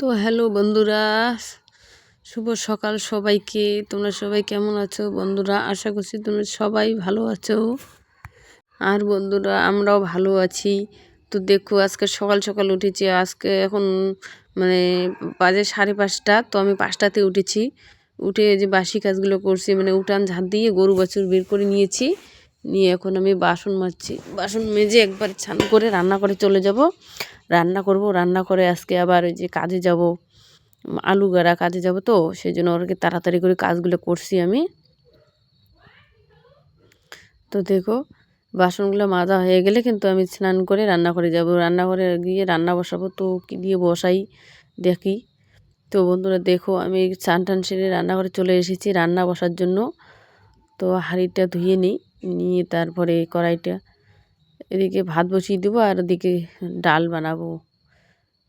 তো হ্যালো বন্ধুরা, শুভ সকাল সবাইকে। তোমরা সবাই কেমন আছো বন্ধুরা? আশা করছি তোমরা সবাই ভালো আছো। আর বন্ধুরা, আমরাও ভালো আছি। তো দেখো, আজকে সকাল সকাল উঠেছি। আজকে এখন মানে বাজে সাড়ে পাঁচটা, তো আমি পাঁচটাতে উঠেছি। উঠে যে বাসি কাজগুলো করছি মানে উঠান ঝাঁট দিয়ে গরু বাছুর বের করে নিয়েছি। নিয়ে এখন আমি বাসন মাজছি। বাসন মেজে একবার ছান করে রান্না করে চলে যাব। রান্না করব, রান্না করে আজকে আবার ওই যে কাজে যাব। আলু গাড়া কাজে যাব তো সেই জন্য ওরকে তাড়াতাড়ি করে কাজগুলো করছি আমি। তো দেখো, বাসনগুলো মাজা হয়ে গেলে কিন্তু আমি স্নান করে রান্না করে যাব। রান্নাঘরে গিয়ে রান্না বসাবো তো, কী দিয়ে বসাই দেখি। তো বন্ধুরা দেখো, আমি চান টান সেরে রান্নাঘরে চলে এসেছি রান্না বসার জন্য। তো হাঁড়িটা ধুয়ে নিই, নিয়ে তারপরে কড়াইটা, এদিকে ভাত বসিয়ে দেবো আর ওদিকে ডাল বানাবো।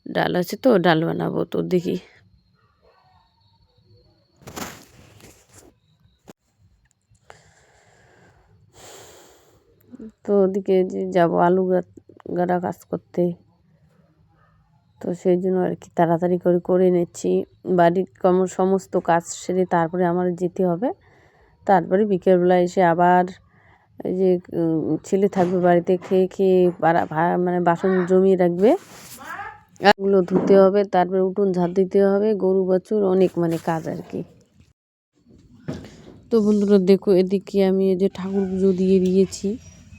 ডাল আছে তো, ডাল বানাবো তো দেখি। তো ওদিকে যে যাব আলু গাড়া কাজ করতে, তো সেই জন্য আর কি তাড়াতাড়ি করে করে নিচ্ছি। বাড়ির কম সমস্ত কাজ সেরে তারপরে আমার যেতে হবে। তারপরে বিকেলবেলা এসে আবার এই যে ছেলে থাকবে বাড়িতে, খেয়ে খেয়ে মানে বাসন জমিয়ে রাখবে। ওগুলো ধুতে হবে, তারপরে উঠোন ঝাঁট দিতে হবে, গরু, বাছুর অনেক মানে কাজ আর কি। তো বন্ধুরা, দেখো এদিকে আমি যে ঠাকুর পুজো দিয়ে দিয়েছি।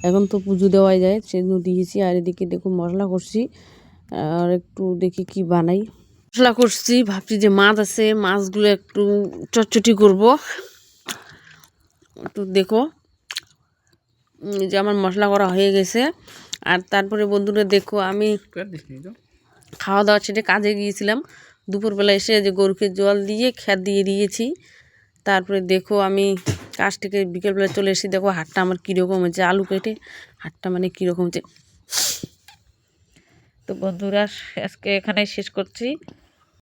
এখন তো পুজো দেওয়াই যায়, সেজন্য দিয়েছি। আর এদিকে দেখো মশলা করছি, আর একটু দেখি কি বানাই। মশলা করছি, ভাবছি যে মাছ আছে, মাছগুলো একটু চটচটি করব। একটু দেখো যে আমার মশলা করা হয়ে গেছে। আর তারপরে বন্ধুরা দেখো, আমি খাওয়া দাওয়া ছেড়ে কাজে গিয়েছিলাম। দুপুরবেলা এসে যে গরুকে জল দিয়ে খ্যাত দিয়ে দিয়েছি। তারপরে দেখো, আমি কাজ থেকে বিকেলবেলা চলে এসেছি। দেখো, হাটটা আমার কীরকম হয়েছে, আলু কেটে হাটটা মানে কীরকম হচ্ছে তো বন্ধুরা, আজকে এখানে শেষ করছি।